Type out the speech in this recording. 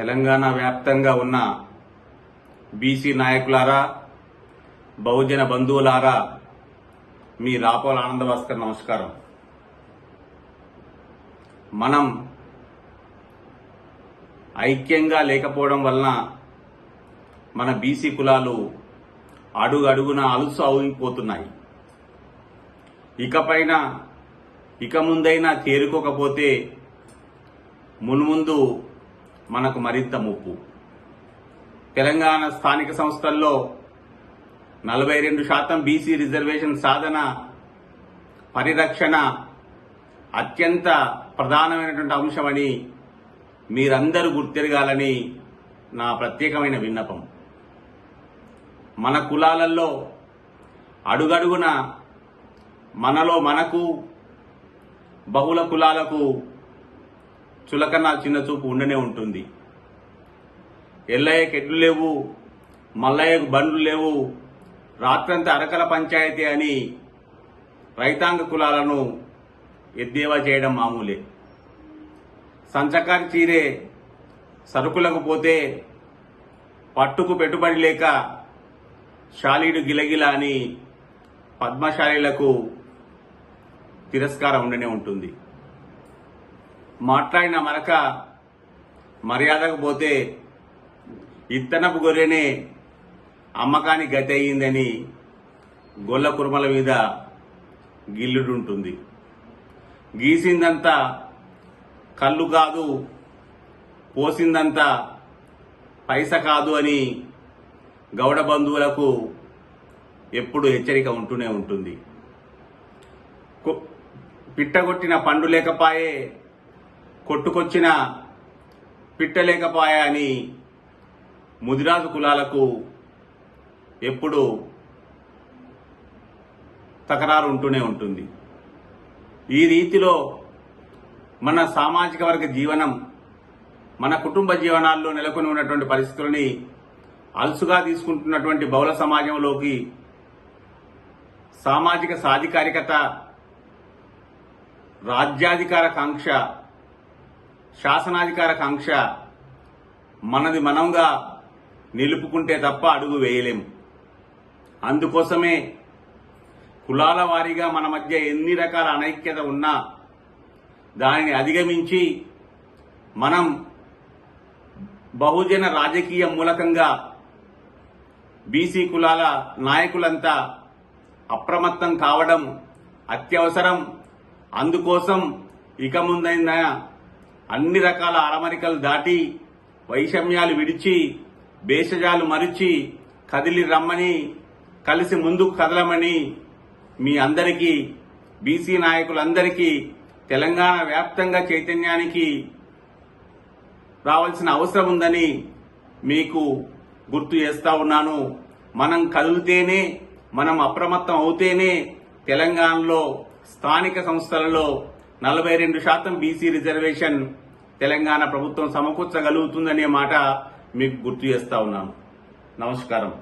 తెలంగాణ వ్యాప్తంగా ఉన్న బీసీ నాయకులారా బహుజన బంధువులారా మీ రాపోల ఆనందభాస్కర్ నమస్కారం. మనం ఐక్యంగా లేకపోవడం వలన మన బీసీ కులాలు అడుగు అడుగున అలుసు అవుపోతున్నాయి ఇకపైన ఇక ముందైనా చేరుకోకపోతే మున్ముందు మనకు మరింత ముప్పు. తెలంగాణ స్థానిక సంస్థల్లో నలభై రెండు శాతం బీసీ రిజర్వేషన్ సాధన పరిరక్షణ అత్యంత ప్రధానమైనటువంటి అంశమని మీరందరూ గుర్తిరగాలని నా ప్రత్యేకమైన విన్నపం. మన కులాలలో అడుగడుగున మనలో మనకు బహుళ కులాలకు చులకన చిన్న చూపు ఉండనే ఉంటుంది. ఎల్లయ్యకి ఎడ్లు లేవు మల్లయ్యకు బండ్లు లేవు రాత్రంతా అరకల పంచాయతీ అని రైతాంగ కులాలను ఎద్దేవా చేయడం మామూలే. సంచకారి చీరే సరుకులకు పోతే పట్టుకు పెట్టుబడి లేక శాలీడు గిలగిల అని పద్మశాలీలకు తిరస్కారం ఉండనే ఉంటుంది. మాట్లాడిన మరక మర్యాదకు పోతే ఇత్తనపు గొర్రెనే అమ్మకాని గతి అయ్యిందని గొల్ల కురుమల మీద గిల్లుడుంటుంది. గీసిందంతా కళ్ళు కాదు పోసిందంతా పైస కాదు అని గౌడ బంధువులకు ఎప్పుడు హెచ్చరిక ఉంటూనే ఉంటుంది. పిట్టగొట్టిన పండు లేకపాయే కొట్టుకొచ్చిన పిట్టలేకపాయ అని ముదిరాజు కులాలకు ఎప్పుడు తకరారు ఉంటూనే ఉంటుంది. ఈ రీతిలో మన సామాజిక వర్గ జీవనం మన కుటుంబ జీవనాల్లో నెలకొని ఉన్నటువంటి పరిస్థితులని అలుసుగా తీసుకుంటున్నటువంటి బహుళ సమాజంలోకి సామాజిక సాధికారికత రాజ్యాధికార కాంక్ష శాసనాధికార కాంక్ష మనది మనంగా నిలుపుకుంటే తప్ప అడుగు వేయలేము. అందుకోసమే కులాల వారీగా మన మధ్య ఎన్ని రకాల అనైక్యత ఉన్నా దానిని అధిగమించి మనం బహుజన రాజకీయ మూలకంగా బీసీ కులాల నాయకులంతా అప్రమత్తం కావడం అత్యవసరం. అందుకోసం ఇక ముందైనా అన్ని రకాల అరమరికలు దాటి వైషమ్యాలు విడిచి భేషజాలు మరిచి కదిలి రమ్మని కలిసి ముందుకు కదలమని మీ అందరికీ బీసీ నాయకులందరికీ తెలంగాణ వ్యాప్తంగా చైతన్యానికి రావాల్సిన అవసరం ఉందని మీకు గుర్తు చేస్తా ఉన్నాను. మనం కదిలితేనే మనం అప్రమత్తం అవుతేనే తెలంగాణలో స్థానిక సంస్థలలో నలభై రెండు శాతం బీసీ రిజర్వేషన్ తెలంగాణ ప్రభుత్వం సమకూర్చగలుగుతుందనే మాట మీకు గుర్తు చేస్తా ఉన్నాను. నమస్కారం.